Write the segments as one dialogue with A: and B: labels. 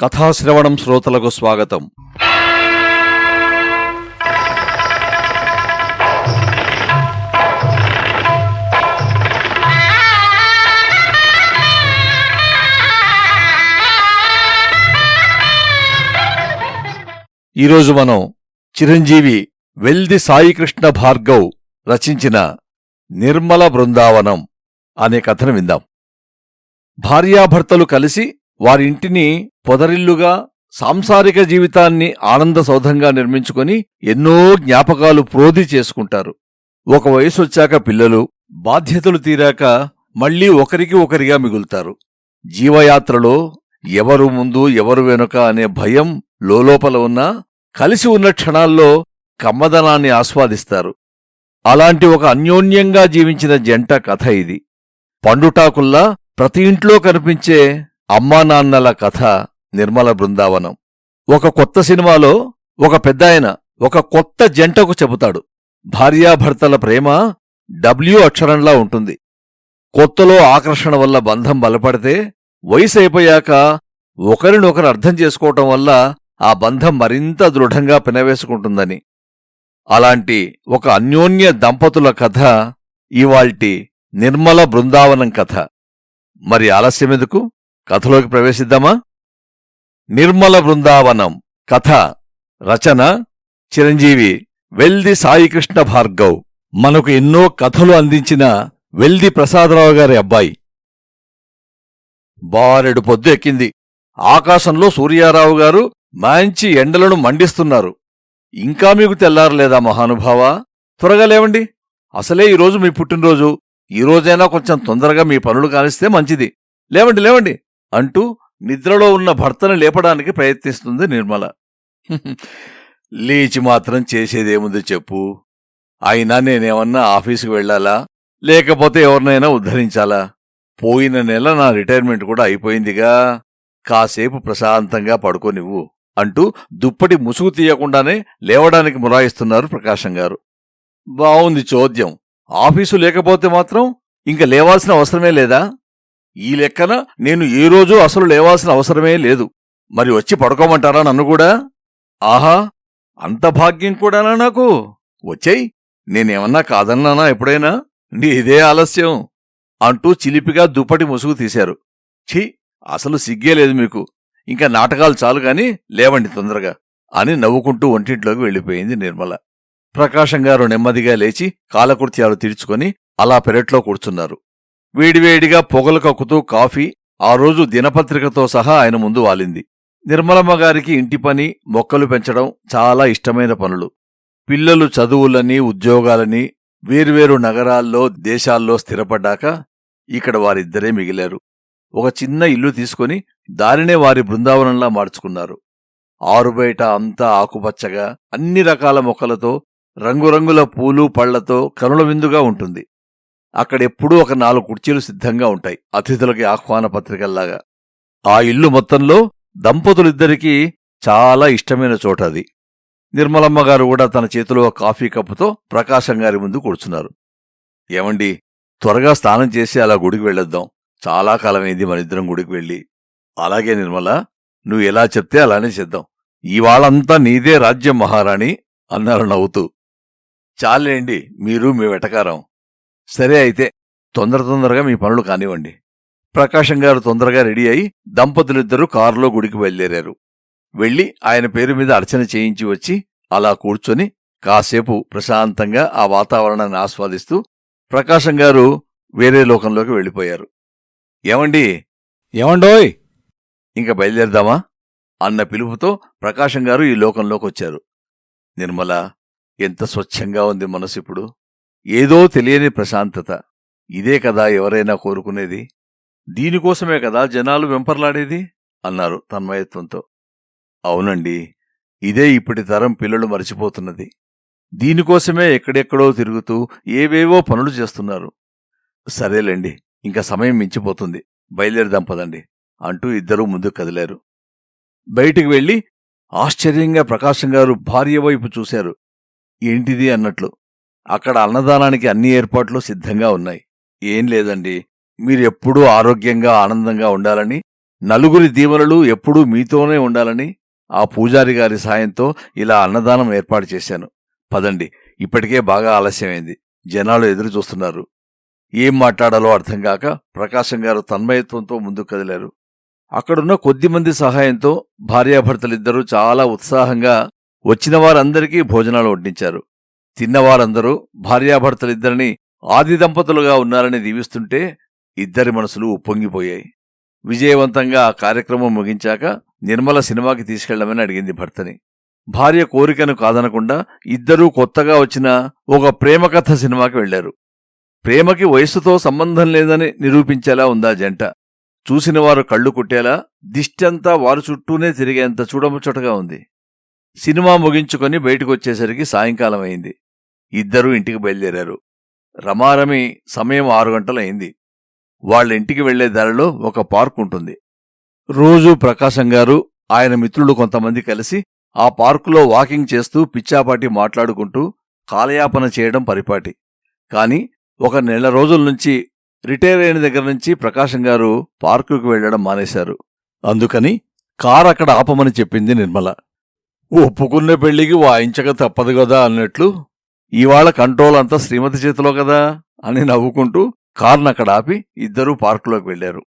A: కథాశ్రవణం శ్రోతలకు స్వాగతం. ఈరోజు మనం చిరంజీవి వెల్ది సాయికృష్ణ భార్గవ్ రచించిన నిర్మల బృందావనం అనే కథను విందాం. భార్యాభర్తలు కలిసి వారింటిని పొదరిల్లుగా సాంసారిక జీవితాన్ని ఆనంద సౌధంగా నిర్మించుకొని ఎన్నో జ్ఞాపకాలు ప్రోధి చేసుకుంటారు. ఒక వయసొచ్చాక పిల్లలు బాధ్యతలు తీరాక మళ్ళీ ఒకరికి ఒకరిగా మిగులుతారు. జీవయాత్రలో ఎవరు ముందు ఎవరు వెనుక అనే భయం లోలోపల ఉన్నా కలిసి ఉన్న క్షణాల్లో కమ్మదనాన్ని ఆస్వాదిస్తారు. అలాంటి ఒక అన్యోన్యంగా జీవించిన జంట కథ ఇది. పండుటాకుల్లా ప్రతి ఇంట్లో కనిపించే అమ్మా నాన్నల కథ నిర్మల బృందావనం. ఒక కొత్త సినిమాలో ఒక పెద్దాయన ఒక కొత్త జంటకు చెబుతాడు. భార్యాభర్తల ప్రేమ డబ్ల్యూ అక్షరంలా ఉంటుంది. కొత్తలో ఆకర్షణ వల్ల బంధం బలపడితే వయసు అయిపోయాక ఒకరినొకరు అర్థం చేసుకోవటం వల్ల ఆ బంధం మరింత దృఢంగా పినవేసుకుంటుందని. అలాంటి ఒక అన్యోన్య దంపతుల కథ ఇవాల్టి నిర్మల బృందావనం కథ. మరి ఆలస్యమెందుకు? కథలోకి ప్రవేశిద్దామా? నిర్మల బృందావనం కథ రచన చిరంజీవి వెల్ది సాయికృష్ణ భార్గవ్. మనకు ఎన్నో కథలు అందించిన వెల్ది ప్రసాదరావు గారి అబ్బాయి. బారెడు పొద్దు ఎక్కింది. ఆకాశంలో సూర్యారావు గారు మంచి ఎండలను మండిస్తున్నారు. ఇంకా మీకు తెల్లారలేదా మహానుభావా? త్వరగా లేవండి. అసలే ఈరోజు మీ పుట్టినరోజు. ఈ రోజైనా కొంచెం తొందరగా మీ పనులు కానిస్తే మంచిది. లేవండి లేవండి. అంటూ నిద్రలో ఉన్న భర్తను లేపడానికి ప్రయత్నిస్తుంది నిర్మల. లేచి మాత్రం చేసేదేముంది చెప్పు. అయినా నేనేమన్నా ఆఫీసుకు వెళ్ళాలా? లేకపోతే ఎవరినైనా ఉద్ధరించాలా? పోయిన నెల నా రిటైర్మెంట్ కూడా అయిపోయిందిగా. కాసేపు ప్రశాంతంగా పడుకోనివ్వు అంటూ దుప్పటి ముసుగు తీయకుండానే లేవడానికి మురాయిస్తున్నారు ప్రకాశం గారు. బావుంది చోద్యం. ఆఫీసు లేకపోతే మాత్రం ఇంక లేవాల్సిన అవసరమే లేదా? ఈ లెక్కన నేను ఏ రోజు అసలు లేవాల్సిన అవసరమే లేదు. మరి వచ్చి పడుకోమంటారా నన్ను కూడా? ఆహా అంత భాగ్యం కూడానా నాకు? వచ్చేయ్ నేనేమన్నా కాదన్నానా ఎప్పుడైనా? నీదే ఆలస్యం అంటూ చిలిపిగా దుప్పటి ముసుగు తీశారు. ఛీ అసలు సిగ్గే లేదు మీకు. ఇంకా నాటకాలు చాలు గాని లేవండి తొందరగా అని నవ్వుకుంటూ ఒంటింట్లోకి వెళ్ళిపోయింది నిర్మల. ప్రకాశం గారు నెమ్మదిగా లేచి కాలకృత్యాలు తీర్చుకొని అలా పెరట్లో కూర్చున్నారు. వేడివేడిగా పొగలు కక్కుతూ కాఫీ ఆ రోజు దినపత్రికతో సహా ఆయన ముందు వాలింది. నిర్మలమ్మ గారికి ఇంటి పని మొక్కలు పెంచడం చాలా ఇష్టమైన పనులు. పిల్లలు చదువులని ఉద్యోగాలని వేర్వేరు నగరాల్లో దేశాల్లో స్థిరపడ్డాక ఇక్కడ వారిద్దరే మిగిలారు. ఒక చిన్న ఇల్లు తీసుకుని దానినే వారి బృందావనంలా మార్చుకున్నారు. ఆరుబయట అంతా ఆకుపచ్చగా అన్ని రకాల మొక్కలతో రంగురంగుల పూలు పళ్ళతో కనుల విందుగా ఉంటుంది. అక్కడెప్పుడూ ఒక నాలుగు కుర్చీలు సిద్ధంగా ఉంటాయి. అతిథులకి ఆహ్వాన పత్రికల్లాగా. ఆ ఇల్లు మొత్తంలో దంపతులిద్దరికీ చాలా ఇష్టమైన చోట అది. నిర్మలమ్మ గారు కూడా తన చేతిలో ఒక కాఫీ కప్పుతో ప్రకాశం గారి ముందు కూర్చున్నారు. ఏమండి త్వరగా స్నానం చేసి అలా గుడికి వెళ్ళొద్దాం. చాలా కాలమైంది మనిద్దరం గుడికి వెళ్ళి. అలాగే నిర్మల నువ్వు ఎలా చెప్తే అలానే చేద్దాం. ఇవాళంతా నీదే రాజ్యం మహారాణి అన్నారు నవ్వుతూ. చాలేండి మీరు మీ వెటకారం. సరే అయితే తొందర తొందరగా మీ పనులు కానివ్వండి. ప్రకాశం గారు తొందరగా రెడీ అయి దంపతులిద్దరూ కారులో గుడికి బయలుదేరారు. వెళ్ళి ఆయన పేరు మీద అర్చన చేయించి వచ్చి అలా కూర్చొని కాసేపు ప్రశాంతంగా ఆ వాతావరణాన్ని ఆస్వాదిస్తూ ప్రకాశం గారు వేరే లోకంలోకి వెళ్ళిపోయారు. ఏమండి? ఏమండోయ్? ఇంక బయలుదేరదామా? అన్న పిలుపుతో ప్రకాశం గారు ఈ లోకంలోకి వచ్చారు. నిర్మల ఎంత స్వచ్ఛంగా ఉంది మనసు ఇప్పుడు ఏదో తెలియని ప్రశాంతత. ఇదే కదా ఎవరైనా కోరుకునేది? దీనికోసమే కదా జనాలు వెంపర్లాడేది? అన్నారు తన్మయత్వంతో. అవునండి ఇదే ఇప్పటి తరం పిల్లలు మరిచిపోతున్నది. దీనికోసమే ఎక్కడెక్కడో తిరుగుతూ ఏవేవో పనులు చేస్తున్నారు. సరేలేండి ఇంకా సమయం మించిపోతుంది. బయలుదేరదాం పదండి అంటూ ఇద్దరూ ముందుకు కదిలారు. బయటికి వెళ్ళి ఆశ్చర్యంగా ప్రకాశం గారు భార్య వైపు చూశారు. ఏంటిది అన్నట్లు అక్కడ అన్నదానానికి అన్ని ఏర్పాట్లు సిద్ధంగా ఉన్నాయి. ఏం లేదండి. మీరెప్పుడూ ఆరోగ్యంగా ఆనందంగా ఉండాలని నలుగురి దీవెనలు ఎప్పుడూ మీతోనే ఉండాలని ఆ పూజారి గారి సాయంతో ఇలా అన్నదానం ఏర్పాటు చేశాను. పదండి. ఇప్పటికే బాగా ఆలస్యమైంది. జనాలు ఎదురు చూస్తున్నారు. ఏం మాట్లాడాలో అర్థం కాక ప్రకాశం గారు తన్మయత్వంతో ముందుకు కదిలారు. అక్కడున్న కొద్దిమంది సహాయంతో భార్యాభర్తలిద్దరూ చాలా ఉత్సాహంగా వచ్చిన వారందరికీ భోజనాలు వడ్డించారు. తిన్నవారందరూ భార్యాభర్తలిద్దరిని ఆది దంపతులుగా ఉన్నారని దీవిస్తుంటే ఇద్దరి మనసులు ఉప్పొంగిపోయాయి. విజయవంతంగా ఆ కార్యక్రమం ముగించాక నిర్మల సినిమాకి తీసుకెళ్ళమని అడిగింది భర్తని. భార్య కోరికను కాదనకుండా ఇద్దరూ కొత్తగా వచ్చిన ఒక ప్రేమ కథ సినిమాకి వెళ్ళారు ప్రేమకి వయస్సుతో సంబంధం లేదని నిరూపించేలా ఉందా జంట? చూసినవారు కళ్ళు కుట్టేలా దిష్టంతా వారు చుట్టూనే తిరిగేంత చూడముచ్చటగా ఉంది. సినిమా ముగించుకొని బయటకొచ్చేసరికి సాయంకాలం అయింది ఇద్దరూ ఇంటికి బయలుదేరారు. రమారమి సమయం ఆరు గంటలయింది వాళ్ళ ఇంటికి వెళ్ళే దారిలో ఒక పార్క్ ఉంటుంది రోజూ ప్రకాశం గారు ఆయన మిత్రులు కొంతమంది కలిసి ఆ పార్కులో వాకింగ్ చేస్తూ పిచ్చాపాటి మాట్లాడుకుంటూ కాలయాపన చేయడం పరిపాటి. కాని ఒక నెల రోజుల నుంచి రిటైర్ అయిన దగ్గర నుంచి ప్రకాశం గారు పార్కుకు వెళ్ళడం మానేశారు. అందుకని కారు అక్కడ ఆపమని చెప్పింది నిర్మల. ఒప్పుకున్న పెళ్ళికి వాయించక తప్పదు కదా అన్నట్లు ఇవాళ కంట్రోల్ అంతా శ్రీమతి చేతిలో కదా అని నవ్వుకుంటూ కార్ను అక్కడ ఆపి ఇద్దరూ పార్కులోకి వెళ్ళారు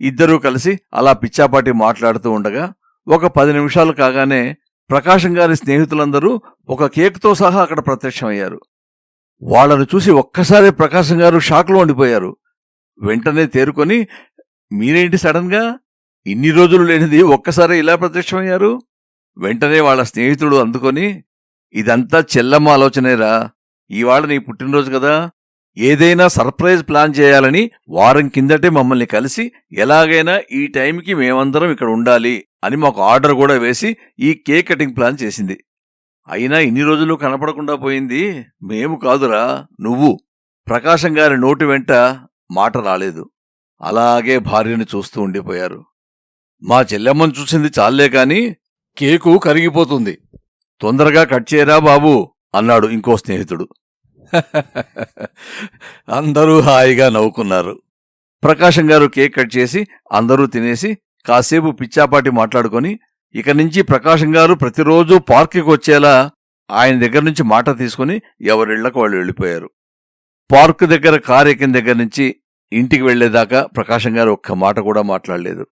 A: ఇద్దరూ కలిసి అలా పిచ్చాపాటి మాట్లాడుతూ ఉండగా ఒక పది నిమిషాలు కాగానే ప్రకాశం గారి స్నేహితులందరూ ఒక కేక్తో సహా అక్కడ ప్రత్యక్షమయ్యారు. వాళ్ళను చూసి ఒక్కసారి ప్రకాశం గారు షాక్లో ఉండిపోయారు. వెంటనే తేరుకొని మీరేంటి సడన్గా? ఇన్ని రోజులు లేనిది ఒక్కసారి ఇలా ప్రత్యక్షమయ్యారు? వెంటనే వాళ్ళ స్నేహితుడు అందుకొని ఇదంతా చెల్లమ్మ ఆలోచనేరా. ఇవాళ నీ పుట్టినరోజు కదా. ఏదైనా సర్ప్రైజ్ ప్లాన్ చేయాలని వారం కిందటే మమ్మల్ని కలిసి ఎలాగైనా ఈ టైంకి మేమందరం ఇక్కడ ఉండాలి అని మాకు ఆర్డర్ కూడా వేసి ఈ కేక్ కటింగ్ ప్లాన్ చేసింది. అయినా ఇన్ని రోజులు కనపడకుండా పోయింది. మేము కాదురా. నువ్వు. ప్రకాశం గారి నోటి వెంట మాట రాలేదు. అలాగే భార్యని చూస్తూ ఉండిపోయారు. మా చెల్లెమ్మను చూసింది చాలే కాని కేకు కరిగిపోతుంది. తొందరగా కట్ చేయరా బాబు అన్నాడు ఇంకో స్నేహితుడు. అందరూ హాయిగా నవ్వుకున్నారు. ప్రకాశం గారు కేక్ కట్ చేసి అందరూ తినేసి కాసేపు పిచ్చాపాటి మాట్లాడుకొని ఇక నుంచి ప్రకాశం గారు ప్రతిరోజు పార్కుకి వచ్చేలా ఆయన దగ్గర నుంచి మాట తీసుకుని ఎవరిళ్ళకు వాళ్ళు వెళ్ళిపోయారు. పార్కు దగ్గర కారు ఎక్కిన దగ్గర నుంచి ఇంటికి వెళ్ళేదాకా ప్రకాశం గారు ఒక్క మాట కూడా మాట్లాడలేదు.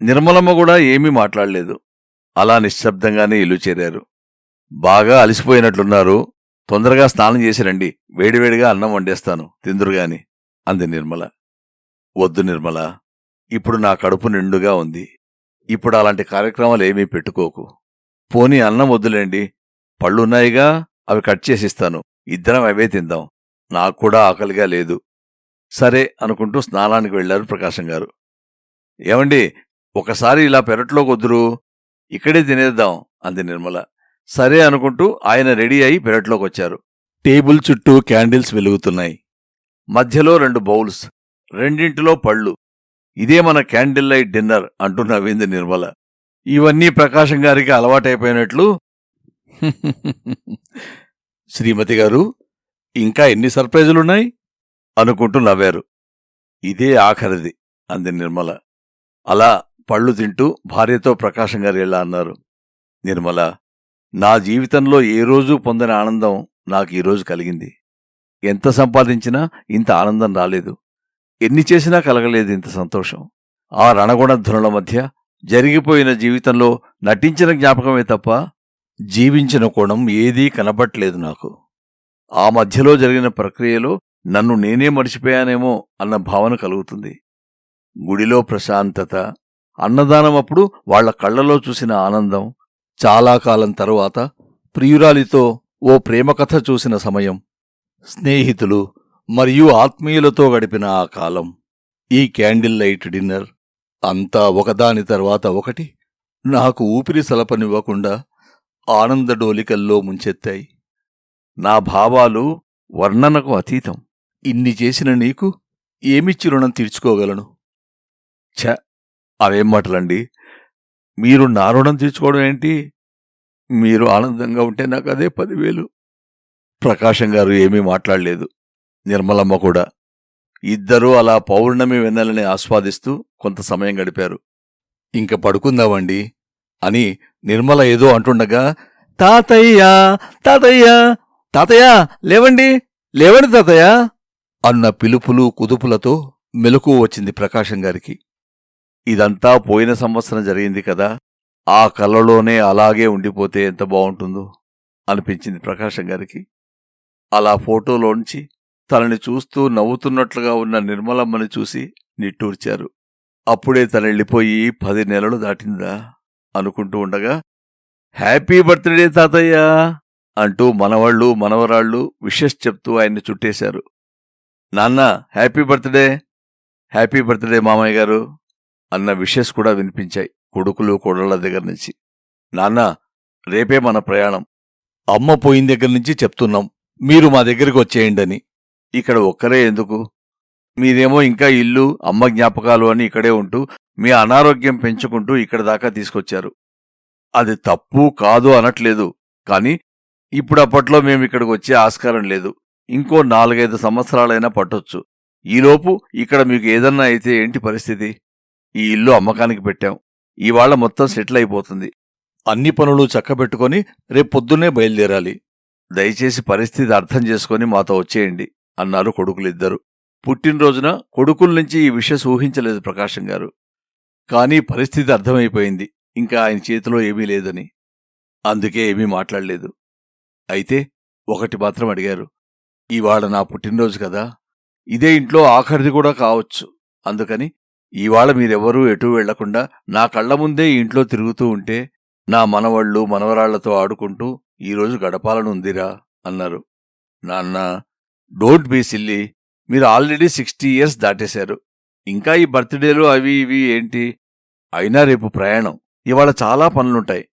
A: నిర్మలమ్మ కూడా ఏమీ మాట్లాడలేదు. అలా నిశ్శబ్దంగానే ఇల్లు చేరారు. బాగా అలసిపోయినట్లున్నారు. తొందరగా స్నానం చేసి రండి. వేడివేడిగా అన్నం వండేస్తాను. తిందురుగాని అంది నిర్మల. వద్దు నిర్మల. ఇప్పుడు నా కడుపు నిండుగా ఉంది. ఇప్పుడు అలాంటి కార్యక్రమాలు ఏమీ పెట్టుకోకు. పోనీ అన్నం వద్దులేండి. పళ్ళున్నాయిగా అవి కట్ చేసిస్తాను. ఇద్దరం అవే తిందాం. నాకు కూడా ఆకలిగా లేదు. సరే అనుకుంటూ స్నానానికి వెళ్ళారు ప్రకాశం గారు. ఏమండి ఒకసారి ఇలా పెరట్లోకి వద్దురు ఇక్కడే తినేద్దాం అంది నిర్మల. సరే అనుకుంటూ ఆయన రెడీ అయి పెరట్లోకి వచ్చారు. టేబుల్ చుట్టూ క్యాండిల్స్ వెలుగుతున్నాయి. మధ్యలో రెండు బౌల్స్ రెండింటిలో పళ్ళు. ఇదే మన క్యాండిల్ లైట్ డిన్నర్ అంటూ నవ్వింది నిర్మల. ఇవన్నీ ప్రకాశం గారికి అలవాటైపోయినట్లు. శ్రీమతి గారు ఇంకా ఎన్ని సర్ప్రైజులున్నాయి? అనుకుంటూ నవ్వారు. ఇదే ఆఖరిది అంది నిర్మల. అలా పళ్ళు తింటూ భార్యతో ప్రకాశం గారు అన్నారు? నిర్మల నా జీవితంలో ఏ రోజు పొందని ఆనందం నాకు ఈరోజు కలిగింది. ఎంత సంపాదించినా ఇంత ఆనందం రాలేదు. ఎన్ని చేసినా కలగలేదు ఇంత సంతోషం. ఆ రణగుణధ్వనుల మధ్య జరిగిపోయిన జీవితంలో నటించిన జ్ఞాపకమే తప్ప జీవించిన కోణం ఏదీ కనబట్లేదు నాకు. ఆ మధ్యలో జరిగిన ప్రక్రియలో నన్ను నేనే మర్చిపోయానేమో అన్న భావన కలుగుతుంది. గుడిలో ప్రశాంతత అన్నదానం అప్పుడు వాళ్ళ కళ్ళలో చూసిన ఆనందం చాలా కాలం తరువాత ప్రియురాలితో ఓ ప్రేమకథ చూసిన సమయం. స్నేహితులు మరియు ఆత్మీయులతో గడిపిన ఆ కాలం. ఈ క్యాండిల్ లైట్ డిన్నర్ అంతా ఒకదాని తర్వాత ఒకటి నాకు ఊపిరి సలపనివ్వకుండా ఆనంద డోలికల్లో ముంచెత్తాయి. నా భావాలు వర్ణనకు అతీతం. ఇన్ని చేసిన నీకు ఏమిచ్చి రుణం తీర్చుకోగలను? ఛ! అవేం మాటలండి? మీరు నా రుణం తీర్చుకోవడం ఏంటి? మీరు ఆనందంగా ఉంటే నాకు అదే పదివేలు. ప్రకాశం గారు ఏమీ మాట్లాడలేదు. నిర్మలమ్మ కూడా. ఇద్దరూ అలా పౌర్ణమి వెన్నెలని ఆస్వాదిస్తూ కొంత సమయం గడిపారు. ఇంక పడుకుందామండి అని నిర్మల ఏదో అంటుండగా తాతయ్య! తాతయ్య! తాతయ్య! లేవండి! లేవండి తాతయ్య! అన్న పిలుపులు కుదుపులతో మెలకు వచ్చింది ప్రకాశం గారికి. ఇదంతా పోయిన సంవత్సరం జరిగింది కదా. ఆ కళ్ళలోనే అలాగే ఉండిపోతే ఎంత బాగుంటుందో అనిపించింది ప్రకాశం గారికి. అలా ఫోటోలోంచి తనని చూస్తూ నవ్వుతున్నట్లుగా ఉన్న నిర్మలమ్మని చూసి నిట్టూర్చారు. అప్పుడే తనెళ్ళిపోయి పది నెలలు దాటిందా అనుకుంటూ ఉండగా హ్యాపీ బర్త్డే తాతయ్య అంటూ మనవాళ్ళు మనవరాళ్ళు విషెస్ చెప్తూ ఆయన్ని చుట్టేశారు. నాన్న హ్యాపీ బర్త్డే హ్యాపీ బర్త్డే మామయ్య గారు అన్న విషెస్ కూడా వినిపించాయి కొడుకులు కోడళ్ళ దగ్గర నుంచి. నాన్న రేపే మన ప్రయాణం. అమ్మ పోయిన దగ్గర నుంచి చెప్తున్నాం మీరు మా దగ్గరికి వచ్చేయండని. ఇక్కడ ఒక్కరే ఎందుకు? మీరేమో ఇంకా ఇల్లు అమ్మ జ్ఞాపకాలు అని ఇక్కడే ఉంటూ మీ అనారోగ్యం పెంచుకుంటూ ఇక్కడ దాకా తీసుకొచ్చారు. అది తప్పు కాదు అనట్లేదు కానీ ఇప్పుడు అప్పట్లో మేము ఇక్కడికి వచ్చే ఆస్కారం లేదు. ఇంకో నాలుగైదు సంవత్సరాలైనా పట్టొచ్చు. ఈలోపు ఇక్కడ మీకు ఏదన్నా అయితే ఏంటి పరిస్థితి? ఈ ఇల్లు అమ్మకానికి పెట్టాం. ఇవాళ మొత్తం సెటిల్ అయిపోతుంది. అన్ని పనులు చక్కబెట్టుకొని రేపు పొద్దున్నే బయలుదేరాలి. దయచేసి పరిస్థితి అర్థం చేసుకొని మాతో వచ్చేయండి అన్నారు కొడుకులిద్దరు. పుట్టినరోజున కొడుకుల నుంచి ఈ విషయం ఊహించలేదు ప్రకాశం గారు. కానీ పరిస్థితి అర్థమైపోయింది. ఇంకా ఆయన చేతిలో ఏమీ లేదని. అందుకే ఏమీ మాట్లాడలేదు. అయితే ఒకటి మాత్రం అడిగారు. ఇవాళ నా పుట్టినరోజు కదా. ఇదే ఇంట్లో ఆఖరిది కూడా కావచ్చు. అందుకని ఇవాళ మీరెవరూ ఎటూ వెళ్ళకుండా నా కళ్ళ ముందే ఇంట్లో తిరుగుతూ ఉంటే నా మనవళ్ళు మనవరాళ్ళతో ఆడుకుంటూ ఈరోజు గడపాలనుందిరా అన్నారు. నాన్న డోంట్ బీ సిల్లీ. మీరు ఆల్రెడీ సిక్స్టీ ఇయర్స్ దాటేశారు. ఇంకా ఈ బర్త్డేలు అవి ఇవి ఏంటి? అయినా రేపు ప్రయాణం. ఇవాళ చాలా పనులుంటాయి.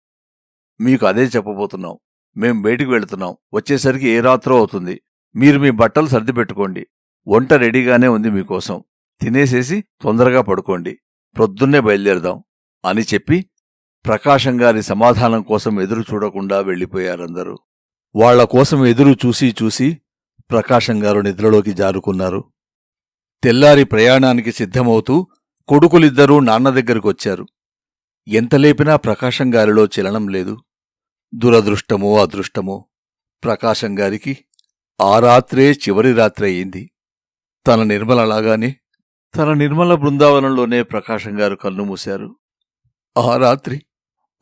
A: మీకు అదే చెప్పబోతున్నాం. మేం బయటికి వెళుతున్నాం. వచ్చేసరికి ఏ రాత్రో అవుతుంది. మీరు మీ బట్టలు సర్ది పెట్టుకోండి. వంట రెడీగానే ఉంది మీకోసం. తినేసేసి తొందరగా పడుకోండి. ప్రొద్దున్నే బయలుదేరదాం అని చెప్పి ప్రకాశం గారి సమాధానం కోసం ఎదురు చూడకుండా వెళ్ళిపోయారందరూ. వాళ్ళ కోసం ఎదురు చూసి చూసి ప్రకాశం గారు నిద్రలోకి జారుకున్నారు. తెల్లారి ప్రయాణానికి సిద్ధమవుతూ కొడుకులిద్దరూ నాన్న దగ్గరకొచ్చారు ఎంత లేపినా ప్రకాశం గారిలో చలనం లేదు. దురదృష్టమో అదృష్టమో ప్రకాశం గారికి ఆ రాత్రే చివరి రాత్రి అయింది. తన నిర్మలలాగానే తన నిర్మల బృందావనంలోనే ప్రకాశం గారు కన్నుమూశారు ఆ రాత్రి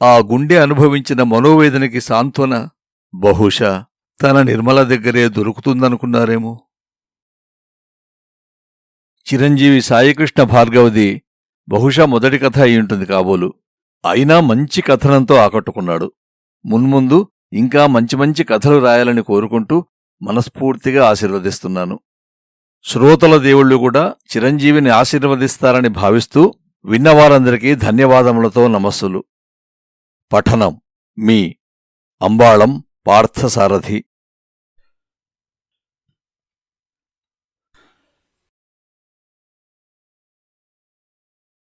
A: ఆ గుండె అనుభవించిన మనోవేదనకి సాంత్వన బహుశా తన నిర్మల దగ్గరే దొరుకుతుందనుకున్నారేమో. చిరంజీవి సాయికృష్ణ భార్గవది బహుశా మొదటి కథ అయి ఉంటుంది కాబోలు. అయినా మంచి కథనంతో ఆకట్టుకున్నాడు. మున్ముందు ఇంకా మంచి మంచి కథలు రాయాలని కోరుకుంటూ మనస్ఫూర్తిగా ఆశీర్వదిస్తున్నాను. శ్రోతల దేవుళ్ళు కూడా చిరంజీవిని ఆశీర్వదిస్తారని భావిస్తూ విన్నవారందరికీ ధన్యవాదములతో నమస్సులు. పఠనం మీ అంబాళం పార్థసారథి.